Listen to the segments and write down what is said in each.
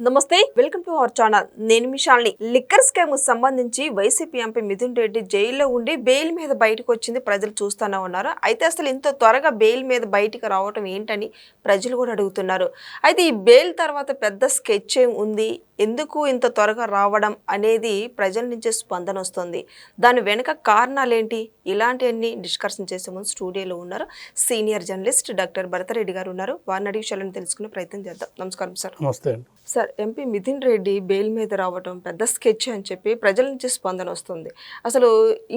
నమస్తే welcome to our channel. నేను మిషాల్ని liquor స్కామ్కు సంబంధించి వైసీపీ ఎంపీ మిథున్ రెడ్డి జైల్లో ఉండి బెయిల్ మీద బయటకు వచ్చింది ప్రజలు చూస్తూనే ఉన్నారు. అయితే అసలు ఇంత త్వరగా బెయిల్ మీద బయటికి రావటం ఏంటని ప్రజలు కూడా అడుగుతున్నారు. అయితే ఈ బెయిల్ తర్వాత పెద్ద స్కెచ్ ఏం ఉంది? ఎందుకు ఇంత త్వరగా రావడం అనేది ప్రజల నుంచి స్పందన వస్తుంది. దాని వెనుక కారణాలేంటి ఇలాంటివన్నీ డిస్కషన్ చేసే ముందు స్టూడియోలో ఉన్నారు సీనియర్ జర్నలిస్ట్ డాక్టర్ భరతరెడ్డి గారు ఉన్నారు. వారిని అడిగి విషయాలను తెలుసుకునే ప్రయత్నం చేద్దాం. నమస్కారం సార్. నమస్తే అండి. Sir MP Mithun Reddy bail మీద రావడం పెద్ద స్కెచ్ అని చెప్పి ప్రజల నుంచి స్పందన వస్తుంది. అసలు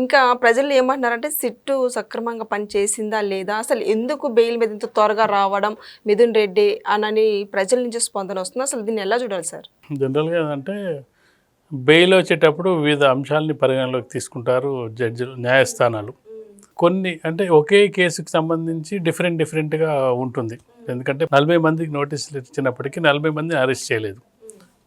ఇంకా ప్రజలు ఏమంటున్నారంటే సిట్టు సక్రమంగా పని చేసిందా లేదా? అసలు ఎందుకు బెయిల్ మీద ఇంత త్వరగా రావడం మిథున్ రెడ్డి అనని ప్రజల నుంచి స్పందన వస్తుంది. అసలు దీన్ని ఎలా చూడాలి సార్? జనరల్గా ఏంటంటే బెయిల్ వచ్చేటప్పుడు వివిధ అంశాలని పరిగణలోకి తీసుకుంటారు జడ్జిలు న్యాయస్థానాలు. కొన్ని అంటే ఒకే కేసుకి సంబంధించి డిఫరెంట్ డిఫరెంట్గా ఉంటుంది. ఎందుకంటే నలభై మందికి నోటీసులు ఇచ్చినప్పటికీ నలభై మందిని అరెస్ట్ చేయలేదు.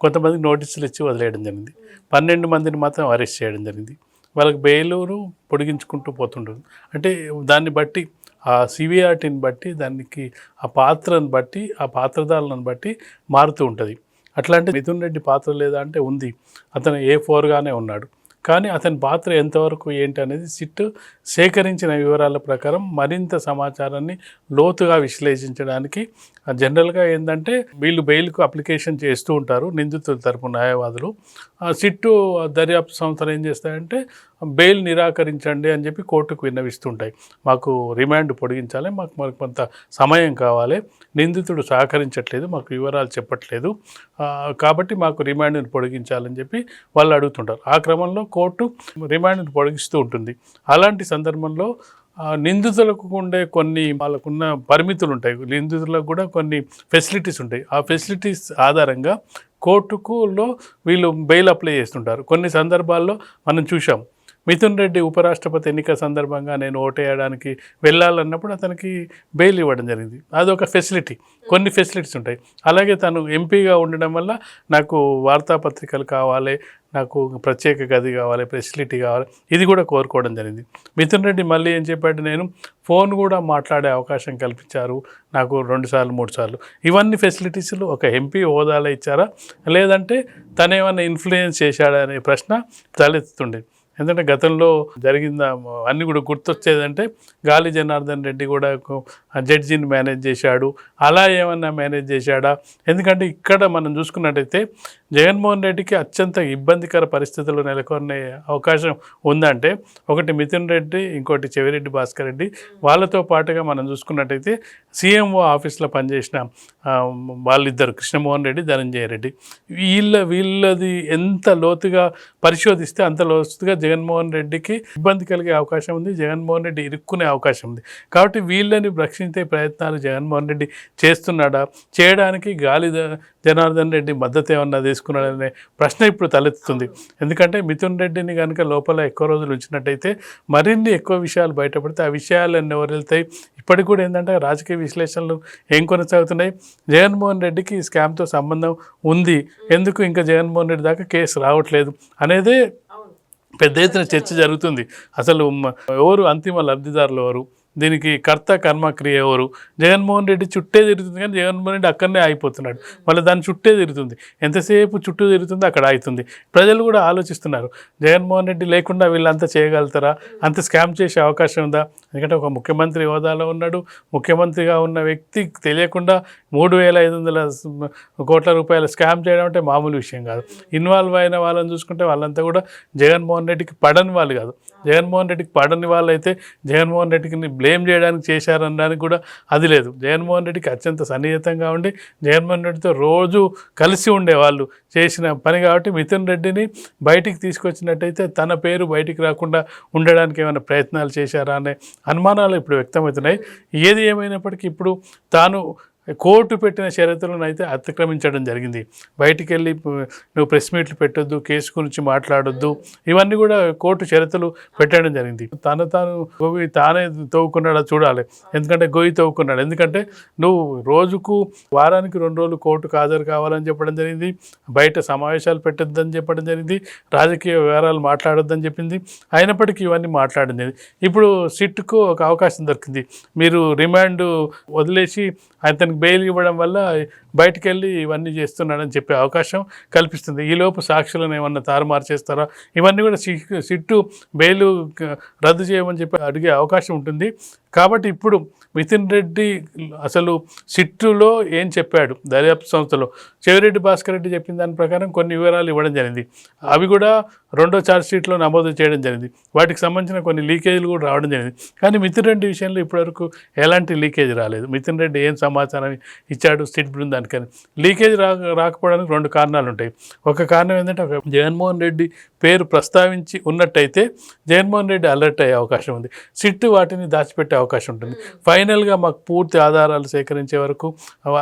కొంతమందికి నోటీసులు ఇచ్చి వదిలేయడం జరిగింది. పన్నెండు మందిని మాత్రం అరెస్ట్ చేయడం జరిగింది. వాళ్ళకి బెయిలును పొడిగించుకుంటూ పోతుంటుంది. అంటే దాన్ని బట్టి ఆ సివిఆర్టీని బట్టి దానికి ఆ పాత్రను బట్టి ఆ పాత్రధారులను బట్టి మారుతూ ఉంటుంది. అట్లాంటి మిథున్ రెడ్డి పాత్ర లేదా అంటే ఉంది. అతను ఏ ఫోర్గానే ఉన్నాడు. కానీ అతని పాత్ర ఎంతవరకు ఏంటి అనేది సిట్ సేకరించిన వివరాల ప్రకారం మరింత సమాచారాన్ని లోతుగా విశ్లేషించడానికి జనరల్గా ఏంటంటే వీళ్ళు బెయిల్కు అప్లికేషన్ చేస్తూ ఉంటారు నిందితుల తరపు న్యాయవాదులు. సిట్టు దర్యాప్తు సంస్థలు ఏం చేస్తాయంటే బెయిల్ నిరాకరించండి అని చెప్పి కోర్టుకు విన్నవిస్తుంటాయి. మాకు రిమాండ్ పొడిగించాలి మాకు మరి కొంత సమయం కావాలి. నిందితుడు సహకరించట్లేదు మాకు వివరాలు చెప్పట్లేదు. కాబట్టి మాకు రిమాండ్ని పొడిగించాలని చెప్పి వాళ్ళు అడుగుతుంటారు. ఆ క్రమంలో కోర్టు రిమాండ్ని పొడిగిస్తూ ఉంటుంది. అలాంటి సందర్భంలో నిందితులకు ఉండే కొన్ని వాళ్ళకున్న పరిమితులు ఉంటాయి. నిందితులకు కూడా కొన్ని ఫెసిలిటీస్ ఉంటాయి. ఆ ఫెసిలిటీస్ ఆధారంగా కోర్టుకులో వీళ్ళు బెయిల్ అప్లై చేస్తుంటారు. కొన్ని సందర్భాల్లో మనం చూసాం మిథున్ రెడ్డి ఉపరాష్ట్రపతి ఎన్నిక సందర్భంగా నేను ఓటేయడానికి వెళ్ళాలన్నప్పుడు అతనికి బెయిల్ ఇవ్వడం జరిగింది. అదొక ఫెసిలిటీ కొన్ని ఫెసిలిటీస్ ఉంటాయి. అలాగే తను ఎంపీగా ఉండడం వల్ల నాకు వార్తాపత్రికలు కావాలి నాకు ప్రత్యేక గది కావాలి ఫెసిలిటీ కావాలి ఇది కూడా కోరుకోవడం జరిగింది. మిథున్ రెడ్డి మళ్ళీ ఏం చెప్పాడు నేను ఫోన్ కూడా మాట్లాడే అవకాశం కల్పించారు నాకు రెండు సార్లు మూడు సార్లు. ఇవన్నీ ఫెసిలిటీస్లు ఒక ఎంపీ హోదాలో ఇచ్చారా? లేదంటే తనేమన్నా ఇన్ఫ్లుయెన్స్ చేశాడా అనే ప్రశ్న తలెత్తుతుండేది ఎందుకంటే గతంలో జరిగింద అన్నీ కూడా గుర్తొచ్చేదంటే గాలి జనార్దన్ రెడ్డి కూడా జడ్జిని మేనేజ్ చేశాడు అలా ఏమన్నా మేనేజ్ చేశాడా? ఎందుకంటే ఇక్కడ మనం చూసుకున్నట్టయితే జగన్మోహన్ రెడ్డికి అత్యంత ఇబ్బందికర పరిస్థితులు నెలకొనే అవకాశం ఉందంటే ఒకటి మిథున్ రెడ్డి ఇంకోటి చెవిరెడ్డి భాస్కర్ రెడ్డి. వాళ్ళతో పాటుగా మనం చూసుకున్నట్టయితే సీఎంఓ ఆఫీస్లో పనిచేసిన వాళ్ళిద్దరు కృష్ణమోహన్ రెడ్డి ధనంజయ రెడ్డి. వీళ్ళ వీళ్ళది ఎంత లోతుగా పరిశోధిస్తే అంత లోతుగా జగన్మోహన్ రెడ్డికి ఇబ్బంది కలిగే అవకాశం ఉంది జగన్మోహన్ రెడ్డి ఇరుక్కునే అవకాశం ఉంది. కాబట్టి వీళ్ళని రక్షించే ప్రయత్నాలు జగన్మోహన్ రెడ్డి చేస్తున్నాడా? చేయడానికి గాలి జనార్దన్ రెడ్డి మద్దతు ఏమన్నా తీసుకున్నాడనే ప్రశ్న ఇప్పుడు తలెత్తుతుంది. ఎందుకంటే మిథున్ రెడ్డిని కనుక లోపల ఎక్కువ రోజులు ఉంచినట్టయితే మరిన్ని ఎక్కువ విషయాలు బయటపడితే ఆ విషయాలన్నీ ఎవరు వెళ్తాయి? ఇప్పటికి కూడా ఏంటంటే రాజకీయ విశ్లేషణలు ఏం కొనసాగుతున్నాయి? జగన్మోహన్ రెడ్డికి ఈ స్కామ్తో సంబంధం ఉంది. ఎందుకు ఇంకా జగన్మోహన్ రెడ్డి దాకా కేసు రావట్లేదు అనేదే పెద్ద ఎత్తున చర్చ జరుగుతుంది. అసలు ఎవరు అంతిమ లబ్ధిదారులు ఎవరు? దీనికి కర్త కర్మ క్రియ ఎవరు? జగన్మోహన్ రెడ్డి చుట్టే తిరుగుతుంది కానీ జగన్మోహన్ రెడ్డి అక్కడనే ఆగిపోతున్నాడు. మళ్ళీ దాని చుట్టే తిరుగుతుంది. ఎంతసేపు చుట్టూ తిరుగుతుందో అక్కడ ఆగుతుంది. ప్రజలు కూడా ఆలోచిస్తున్నారు. జగన్మోహన్ రెడ్డి లేకుండా వీళ్ళంతా చేయగలుగుతారా? అంత స్కామ్ చేసే అవకాశం ఉందా? ఎందుకంటే ఒక ముఖ్యమంత్రి హోదాలో ఉన్నాడు. ముఖ్యమంత్రిగా ఉన్న వ్యక్తి తెలియకుండా మూడు వేల ఐదు వందల కోట్ల రూపాయల స్కామ్ చేయడం అంటే మామూలు విషయం కాదు. ఇన్వాల్వ్ అయిన వాళ్ళని చూసుకుంటే వాళ్ళంతా కూడా జగన్మోహన్ రెడ్డికి పడని వాళ్ళు కాదు. జగన్మోహన్ రెడ్డికి పడని వాళ్ళు అయితే జగన్మోహన్ రెడ్డికి బ్లేమ్ చేయడానికి చేశారనడానికి కూడా అది లేదు. జగన్మోహన్ రెడ్డికి అత్యంత సన్నిహితంగా ఉండి జగన్మోహన్ రెడ్డితో రోజు కలిసి ఉండేవాళ్ళు చేసిన పని కాబట్టి మిథున్ రెడ్డిని బయటికి తీసుకొచ్చినట్టయితే తన పేరు బయటికి రాకుండా ఉండడానికి ఏమైనా ప్రయత్నాలు చేశారా అనే అనుమానాలు ఇప్పుడు వ్యక్తమవుతున్నాయి. ఏది ఏమైనప్పటికీ ఇప్పుడు తాను కోర్టు పెట్టిన షరతులను అయితే అతిక్రమించడం జరిగింది. బయటికి వెళ్ళి నువ్వు ప్రెస్ మీట్లు పెట్టొద్దు కేసు గురించి మాట్లాడొద్దు ఇవన్నీ కూడా కోర్టు షరతులు పెట్టడం జరిగింది. తను తాను గోవి తానే తవ్వుకున్నాడా చూడాలి. ఎందుకంటే గోయి తవ్వుకున్నాడు. ఎందుకంటే నువ్వు రోజుకు వారానికి రెండు రోజులు కోర్టుకు హాజరు కావాలని చెప్పడం జరిగింది. బయట సమావేశాలు పెట్టొద్దని చెప్పడం జరిగింది. రాజకీయ వివరాలు మాట్లాడొద్దని చెప్పింది. అయినప్పటికీ ఇవన్నీ మాట్లాడడం జరిగింది. ఇప్పుడు సిట్కు ఒక అవకాశం దొరికింది. మీరు రిమాండ్ వదిలేసి అతనికి బెయిల్ ఇవ్వడం వల్ల బయటికి వెళ్ళి ఇవన్నీ చేస్తున్నాడని చెప్పే అవకాశం కల్పిస్తుంది. ఈలోపు సాక్షులను ఏమన్నా తారుమారు చేస్తారా ఇవన్నీ కూడా సిట్టు బెయిల్ రద్దు చేయమని చెప్పి అడిగే అవకాశం ఉంటుంది. కాబట్టి ఇప్పుడు మితిన్ రెడ్డి అసలు సిట్టులో ఏం చెప్పాడు? దర్యాప్తు సంస్థలో. చెవిరెడ్డి భాస్కర్ రెడ్డి చెప్పిన దాని ప్రకారం కొన్ని వివరాలు ఇవ్వడం జరిగింది. అవి కూడా రెండో చార్జ్ షీట్లో నమోదు చేయడం జరిగింది. వాటికి సంబంధించిన కొన్ని లీకేజీలు కూడా రావడం జరిగింది. కానీ మితిన్ రెడ్డి విషయంలో ఇప్పటివరకు ఎలాంటి లీకేజ్ రాలేదు. మితిన్ రెడ్డి ఏం సమాచారం ఇచ్చాడు సిట్ బృందానికి లీకేజ్ రా రాకపోవడానికి రెండు కారణాలు ఉంటాయి. ఒక కారణం ఏంటంటే ఒక జగన్మోహన్ రెడ్డి పేరు ప్రస్తావించి ఉన్నట్టయితే జగన్మోహన్ రెడ్డి అలర్ట్ అయ్యే అవకాశం ఉంది. సిట్ వాటిని దాచిపెట్టే అవకాశం ఉంటుంది. ఫైనల్గా మాకు పూర్తి ఆధారాలు సేకరించే వరకు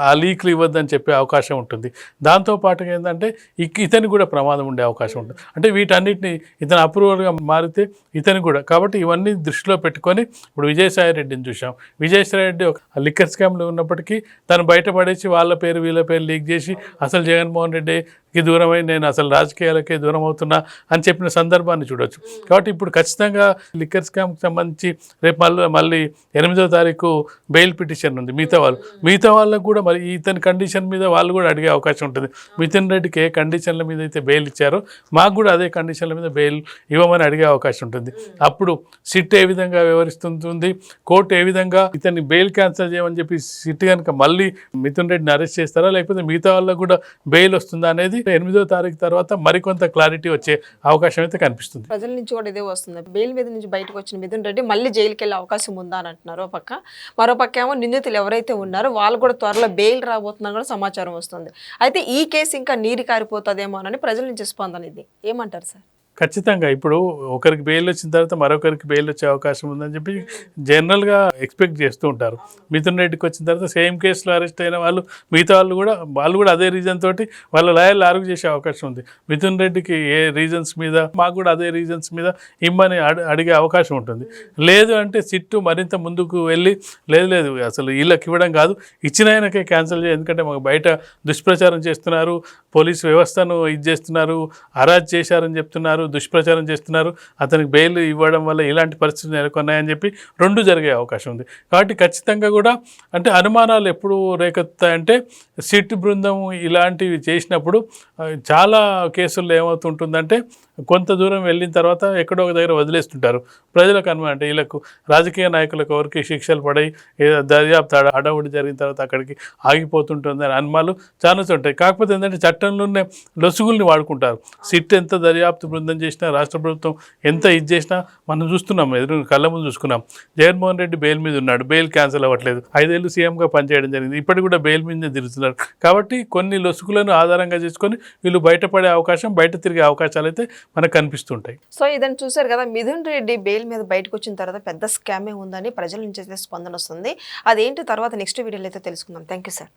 ఆ లీక్లు ఇవ్వద్దని చెప్పే అవకాశం ఉంటుంది. దాంతో పాటుగా ఏంటంటే ఇతని ఇతనికి కూడా ప్రమాదం ఉండే అవకాశం ఉంటుంది. అంటే వీటన్నిటిని ఇతను అప్రూవల్గా మారితే ఇతను కూడా. కాబట్టి ఇవన్నీ దృష్టిలో పెట్టుకొని ఇప్పుడు విజయసాయి రెడ్డిని చూసాం విజయసాయి రెడ్డి ఒక లిక్కర్ స్కామ్లో ఉన్నప్పటికీ తను బయటపడేసి వాళ్ళ పేరు వీళ్ళ పేరు లీక్ చేసి అసలు జగన్మోహన్ రెడ్డి రెడ్డికి దూరమై నేను అసలు రాజకీయాలకే దూరం అవుతున్నా అని చెప్పిన సందర్భాన్ని చూడొచ్చు. కాబట్టి ఇప్పుడు ఖచ్చితంగా లిక్కర్ స్కామ్కి సంబంధించి రేపు మళ్ళీ మళ్ళీ ఎనిమిదో తారీఖు బెయిల్ పిటిషన్ ఉంది. మిగతా వాళ్ళు మిగతా వాళ్ళకు కూడా మరి ఇతని కండిషన్ మీద వాళ్ళు కూడా అడిగే అవకాశం ఉంటుంది. మితిన్ రెడ్డికి ఏ కండిషన్ల మీద అయితే బెయిల్ ఇచ్చారో మాకు కూడా అదే కండిషన్ల మీద బెయిల్ ఇవ్వమని అడిగే అవకాశం ఉంటుంది. అప్పుడు సిట్ ఏ విధంగా వ్యవహరిస్తుంది కోర్టు ఏ విధంగా ఇతన్ని బెయిల్ క్యాన్సిల్ చేయమని చెప్పి సిట్ కనుక మళ్ళీ మిథున్ రెడ్డిని అరెస్ట్ చేస్తారా లేకపోతే మిగతా వాళ్ళకు కూడా బెయిల్ వస్తుందా అనేది ఎనిమిదో తారీఖు తర్వాత మరికొంత క్లారిటీ వచ్చే అవకాశం అయితే కనిపిస్తుంది. ప్రజల నుంచి కూడా ఇదే వస్తుంది. బెయిల్ మీద నుంచి బయటకు వచ్చిన మిథున్ రెడ్డి మళ్ళీ జైలుకి వెళ్ళే అవకాశం ఉందా? అని అంటున్నారు ఒక పక్క. మరో పక్క ఏమో నిందితులు ఎవరైతే ఉన్నారో వాళ్ళు కూడా త్వరలో బెయిల్ రాబోతుందని కూడా సమాచారం వస్తుంది. అయితే ఈ కేసు ఇంకా నీరు కారిపోతుందేమోనని ప్రజల నుంచి స్పందన ఇది. ఏమంటారు సార్? ఖచ్చితంగా. ఇప్పుడు ఒకరికి బెయిల్ వచ్చిన తర్వాత మరొకరికి బెయిల్ వచ్చే అవకాశం ఉందని చెప్పి జనరల్గా ఎక్స్పెక్ట్ చేస్తూ ఉంటారు. మిథున్ రెడ్డికి వచ్చిన తర్వాత సేమ్ కేసులో అరెస్ట్ అయిన వాళ్ళు మిగతా వాళ్ళు కూడా వాళ్ళు కూడా అదే రీజన్ తోటి వాళ్ళ లాయర్లు ఆర్గ్యూ చేసే అవకాశం ఉంది. మిథున్ రెడ్డికి ఏ రీజన్స్ మీద మాకు కూడా అదే రీజన్స్ మీద ఇమ్మని అడి- అడిగే అవకాశం ఉంటుంది. లేదు అంటే సిట్టు మరింత ముందుకు వెళ్ళి లేదు లేదు అసలు వీళ్ళకి ఇవ్వడం కాదు. ఇచ్చిన ఆయనకే క్యాన్సిల్ చేయ ఎందుకంటే మాకు బయట దుష్ప్రచారం చేస్తున్నారు పోలీస్ వ్యవస్థను ఇది చేస్తున్నారు అరాజ్ చేశారని చెప్తున్నారు దుష్ప్రచారం చేస్తున్నారు. అతనికి బెయిల్ ఇవ్వడం వల్ల ఇలాంటి పరిస్థితులు నెలకొన్నాయని చెప్పి రెండు జరిగే అవకాశం ఉంది. కాబట్టి ఖచ్చితంగా కూడా అంటే అనుమానాలు ఎప్పుడు రేకెత్తాయంటే సిట్ బృందం ఇలాంటివి చేసినప్పుడు చాలా కేసుల్లో ఏమవుతుంటుందంటే కొంత దూరం వెళ్ళిన తర్వాత ఎక్కడో ఒక దగ్గర వదిలేస్తుంటారు. ప్రజలకు అనుమానం అంటే వీళ్ళకు రాజకీయ నాయకులకు ఎవరికి శిక్షలు పడాయి ఏదో దర్యాప్తు అడవుడి జరిగిన తర్వాత అక్కడికి ఆగిపోతుంటుంది అని అనుమానాలు చాలా ఉంటాయి. కాకపోతే ఏంటంటే చట్టంలోనే లొసుగుల్ని వాడుకుంటారు. సిట్ ఎంత దర్యాప్తు బృందం చేసినా రాష్ట్ర ప్రభుత్వం ఎంత ఇది చేసినా మనం చూస్తున్నాం ఎదురు కళ్ళ ముందు చూసుకున్నాం. జగన్మోహన్ రెడ్డి బెయిల్ మీద ఉన్నాడు. బెయిల్ క్యాన్సిల్ అవ్వట్లేదు. ఐదేళ్ళు సీఎంగా పనిచేయడం జరిగింది. ఇప్పటికి కూడా బెయిల్ మీదనే తిరుగుతున్నారు. కాబట్టి కొన్ని లొసుగులను ఆధారంగా చేసుకొని వీళ్ళు బయటపడే అవకాశం బయట తిరిగే అవకాశాలు అయితే మనకు కనిపిస్తుంటాయి. సో ఇదని చూశారు కదా మిథున్ రెడ్డి బెయిల్ మీద బయటకు వచ్చిన తర్వాత పెద్ద స్కామే ఉందని ప్రజల నుంచి అయితే స్పందన వస్తుంది. అదేంటి తర్వాత నెక్స్ట్ వీడియోలో అయితే తెలుసుకుందాం. Thank you sir.